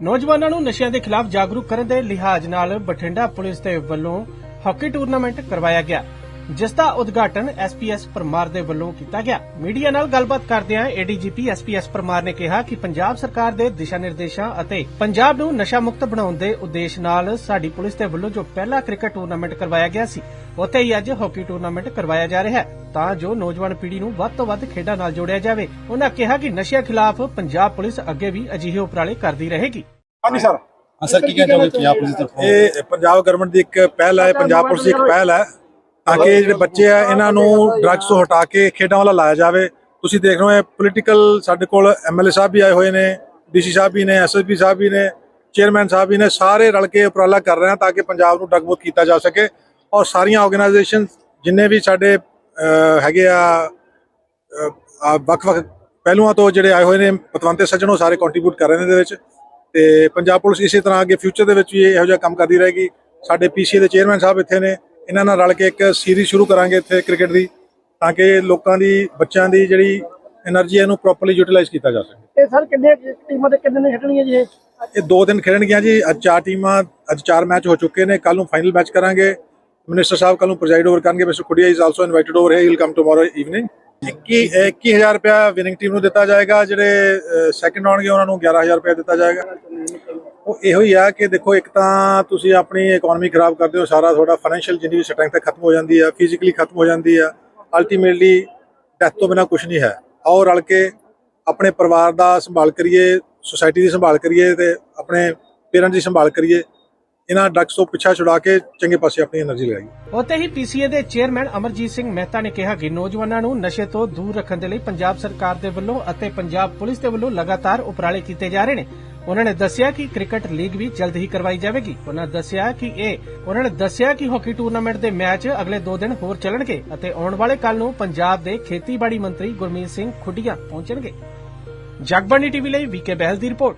ਨੌਜਵਾਨਾਂ ਨੂੰ ਨਸ਼ਿਆਂ ਦੇ ਖਿਲਾਫ ਜਾਗਰੂਕ ਕਰਨ ਦੇ ਲਿਹਾਜ਼ ਨਾਲ ਬਠਿੰਡਾ ਪੁਲਿਸ ਦੇ ਵੱਲੋਂ ਹਾਕੀ ਟੂਰਨਾਮੈਂਟ ਕਰਵਾਇਆ ਗਿਆ, ਜਿਸ ਦਾ ਉਦਘਾਟਨ ਐਸਪੀਐਸ ਪਰਮਾਰ ਦੇ ਵੱਲੋਂ ਕੀਤਾ ਗਿਆ। ਮੀਡੀਆ ਨਾਲ ਗੱਲਬਾਤ ਕਰਦਿਆਂ ਏਡੀਜੀਪੀ ਐਸਪੀਐਸ ਪਰਮਾਰ ਨੇ ਕਿਹਾ ਕਿ ਪੰਜਾਬ ਸਰਕਾਰ ਦੇ ਦਿਸ਼ਾ ਨਿਰਦੇਸ਼ਾਂ ਅਤੇ ਪੰਜਾਬ ਨੂੰ ਨਸ਼ਾ ਮੁਕਤ ਬਣਾਉਣ ਦੇ ਉਦੇਸ਼ ਨਾਲ ਸਾਡੀ ਪੁਲਿਸ ਦੇ ਵੱਲੋਂ ਜੋ ਪਹਿਲਾ ਕ੍ਰਿਕਟ ਟੂਰਨਾਮੈਂਟ ਕਰਵਾਇਆ ਗਿਆ ਸੀ, ਉੱਥੇ ਹੀ ਅੱਜ ਹਾਕੀ ਟੂਰਨਾਮੈਂਟ ਕਰਵਾਇਆ ਜਾ ਰਿਹਾ ਹੈ। ਤਾਂ ਜੋ ਨੌਜਵਾਨ ਪੀੜ੍ਹੀ ਨੂੰ ਵੱਧ ਤੋਂ ਵੱਧ ਖੇਡਾਂ ਨਾਲ ਜੋੜਿਆ ਜਾਵੇ ਉਹਨਾਂ ਕਿਹਾ ਕਿ ਨਸ਼ਿਆਂ ਖਿਲਾਫ ਪੰਜਾਬ ਪੁਲਿਸ ਅੱਗੇ ਵੀ ਅਜਿਹੇ ਉਪਰਾਲੇ ਕਰਦੀ ਰਹੇਗੀ। ਹਾਂਜੀ ਸਰ ਹਾਂ ਸਰ ਕੀ ਕਹਿਣਾ ਚਾਹੋਗੇ ਪੰਜਾਬ ਪੁਲਿਸ ਦੀ ਤਰਫੋਂ? ਇਹ ਪੰਜਾਬ ਗਵਰਨਮੈਂਟ ਦੀ ਇੱਕ ਪਹਿਲ ਹੈ ਪੰਜਾਬ ਪੁਲਿਸ ਦੀ ਇੱਕ ਪਹਿਲ ਹੈ ਤਾਂ ਕਿ ਜਿਹੜੇ ਬੱਚੇ ਆ ਇਹਨਾਂ ਨੂੰ ਡਰੱਗਸ ਤੋਂ ਹਟਾ ਕੇ ਖੇਡਾਂ ਵੱਲ ਲਾਇਆ ਜਾਵੇ। ਤੁਸੀਂ ਦੇਖ ਰਹੇ ਹੋ ਪੋਲੀਟੀਕਲ ਸਾਡੇ ਕੋਲ ਐਮਐਲਏ ਸਾਹਿਬ ਵੀ ਆਏ ਹੋਏ ਨੇ ਡੀਸੀ ਸਾਹਿਬ ਵੀ ਨੇ ਐਸਐਸਪੀ ਸਾਹਿਬ ਵੀ ਨੇ ਚੇਅਰਮੈਨ ਸਾਹਿਬ ਵੀ ਨੇ ਸਾਰੇ ਰਲ ਕੇ ਉਪਰਾਲਾ ਕਰ ਰਹੇ ਆ ਤਾਂ ਕਿ ਪੰਜਾਬ ਨੂੰ ਡਰੱਗ ਮੁਕਤ ਕੀਤਾ ਜਾ ਸਕੇ। ਔਰ ਸਾਰੀਆਂ ਆਰਗੇਨਾਈਜੇਸ਼ਨ ਜਿੰਨੇ ਵੀ ਸਾਡੇ ਹੈਗੇ ਆ ਵੱਖ-ਵੱਖ ਪਹਿਲੂਆਂ ਤੋਂ ਜਿਹੜੇ ਆਏ ਹੋਏ ਨੇ ਪਤਵੰਤੇ ਸੱਜਣ ਉਹ ਸਾਰੇ ਕੰਟਰੀਬਿਊਟ ਕਰ ਰਹੇ ਨੇ ਇਹਦੇ ਵਿੱਚ। ਤੇ ਪੰਜਾਬ ਪੁਲਿਸ ਇਸੇ ਤਰ੍ਹਾਂ ਅੱਗੇ ਫਿਊਚਰ ਦੇ ਵਿੱਚ ਵੀ ਇਹੋ ਜਿਹਾ ਕੰਮ ਕਰਦੀ ਰਹੇਗੀ। ਸਾਡੇ ਪੀਸੀਏ ਦੇ ਚੇਅਰਮੈਨ ਸਾਹਿਬ ਇੱਥੇ ਨੇ ਇਹਨਾਂ ਨਾਲ ਰਲ ਕੇ ਇੱਕ ਸੀਰੀਜ਼ ਸ਼ੁਰੂ ਕਰਾਂਗੇ ਇੱਥੇ ਕ੍ਰਿਕਟ ਦੀ ਤਾਂ ਕਿ ਲੋਕਾਂ ਦੀ ਬੱਚਿਆਂ ਦੀ ਜਿਹੜੀ એનર્ਜੀ ਇਹਨੂੰ ਪ੍ਰੋਪਰਲੀ ਯੂਟਿਲਾਈਜ਼ ਕੀਤਾ ਜਾ ਸਕੇ। ਇਹ ਸਰ ਕਿੰਨੇ ਟੀਮਾਂ ਦੇ ਕਿੰਨੇ ਨੇ ਖੇਡਣੀਆਂ ਜੀ ਇਹ? ਦੋ ਦਿਨ ਖੇਡਣਗੀਆਂ ਜੀ ਅੱਜ ਚਾਰ ਟੀਮਾਂ ਅੱਜ ਚਾਰ ਮੈਚ ਹੋ ਚੁੱਕੇ ਨੇ ਕੱਲ ਨੂੰ ਫਾਈਨਲ ਮੈਚ ਕਰਾਂਗੇ। ਮਿਨਿਸਟਰ ਸਾਹਿਬ ਕੱਲ ਨੂੰ ਪ੍ਰੈਜ਼ਾਈਡ ਓਵਰ ਕਰਨਗੇ mister Khudian is also invited over ਹੈ he will come tomorrow evening 21 21000 ਰੁਪਇਆ ਵਿਨਿੰਗ ਟੀਮ ਨੂੰ ਦਿੱਤਾ ਜਾਏਗਾ, ਜਿਹੜੇ ਸੈਕਿੰਡ ਆਉਣਗੇ, ਉਹਨਾਂ ਨੂੰ 11000 ਰੁਪਇਆ ਦਿੱਤਾ ਜਾਏਗਾ। ਉਹ ਇਹੋ ਹੀ ਆ ਕਿ ਦੇਖੋ, ਇੱਕ ਤਾਂ ਤੁਸੀਂ ਆਪਣੀ ਇਕਨੋਮੀ ਖਰਾਬ ਕਰਦੇ ਹੋ, ਸਾਰਾ ਤੁਹਾਡਾ ਫਾਈਨੈਂਸ਼ੀਅਲ ਜਿੰਨੀ ਵੀ ਸਟਰੈਂਥ ਹੈ, ਖਤਮ ਹੋ ਜਾਂਦੀ ਆ ਫਿਜ਼ੀਕਲੀ ਖਤਮ ਹੋ ਜਾਂਦੀ ਆ। ਅਲਟੀਮੇਟਲੀ ਡੈਥ ਤੋਂ ਬਿਨਾ ਕੁਝ ਨਹੀਂ ਹੈ। ਆਓ ਰਲ ਕੇ ਆਪਣੇ ਪਰਿਵਾਰ ਦਾ ਸੰਭਾਲ ਕਰੀਏ ਸੁਸਾਇਟੀ ਦੀ ਸੰਭਾਲ ਕਰੀਏ ਤੇ ਆਪਣੇ ਪੇਰੈਂਟਸ ਦੀ ਸੰਭਾਲ ਕਰੀਏ। ਇਹਨਾਂ ਡਰੱਗਸ ਤੋਂ ਪਿੱਛਾ ਛੁਡਾ ਕੇ ਚੰਗੇ ਪਾਸੇ ਆਪਣੀ એનર્ਜੀ ਲਗਾਈ। ਉੱਥੇ ਹੀ ਪੀਸੀਏ ਦੇ ਚੇਅਰਮੈਨ ਅਮਰਜੀਤ ਸਿੰਘ ਮਹਿਤਾ ਨੇ ਕਿਹਾ ਕਿ ਨੌਜਵਾਨਾਂ ਨੂੰ ਨਸ਼ੇ ਤੋਂ ਦੂਰ ਰੱਖਣ ਦੇ ਲਈ ਪੰਜਾਬ ਸਰਕਾਰ ਦੇ ਵੱਲੋਂ ਅਤੇ ਪੰਜਾਬ ਪੁਲਿਸ ਦੇ ਵੱਲੋਂ ਲਗਾਤਾਰ ਉਪਰਾਲੇ ਕੀਤੇ ਜਾ ਰਹੇ ਨੇ। ਉਹਨਾਂ ਨੇ ਦੱਸਿਆ ਕਿ ਕ੍ਰਿਕਟ ਲੀਗ ਵੀ ਜਲਦ ਹੀ ਕਰਵਾਈ ਜਾਵੇਗੀ। ਉਹਨਾਂ ਦੱਸਿਆ ਕਿ ਇਹ, ਉਹਨਾਂ ਨੇ ਦੱਸਿਆ ਕਿ ਹਾਕੀ ਟੂਰਨਾਮੈਂਟ ਦੇ ਮੈਚ ਅਗਲੇ 2 ਦਿਨ ਹੋਰ ਚੱਲਣਗੇ ਅਤੇ ਆਉਣ ਵਾਲੇ ਕੱਲ ਨੂੰ ਪੰਜਾਬ ਦੇ ਖੇਤੀਬਾੜੀ ਮੰਤਰੀ ਗੁਰਮੀਤ ਸਿੰਘ ਖੁੱਡੀਆਂ ਪਹੁੰਚਣਗੇ। ਜਗਬਾਣੀ ਟੀਵੀ ਲਈ ਵੀਕੇ ਬਹਿਲ ਦੀ ਰਿਪੋਰਟ।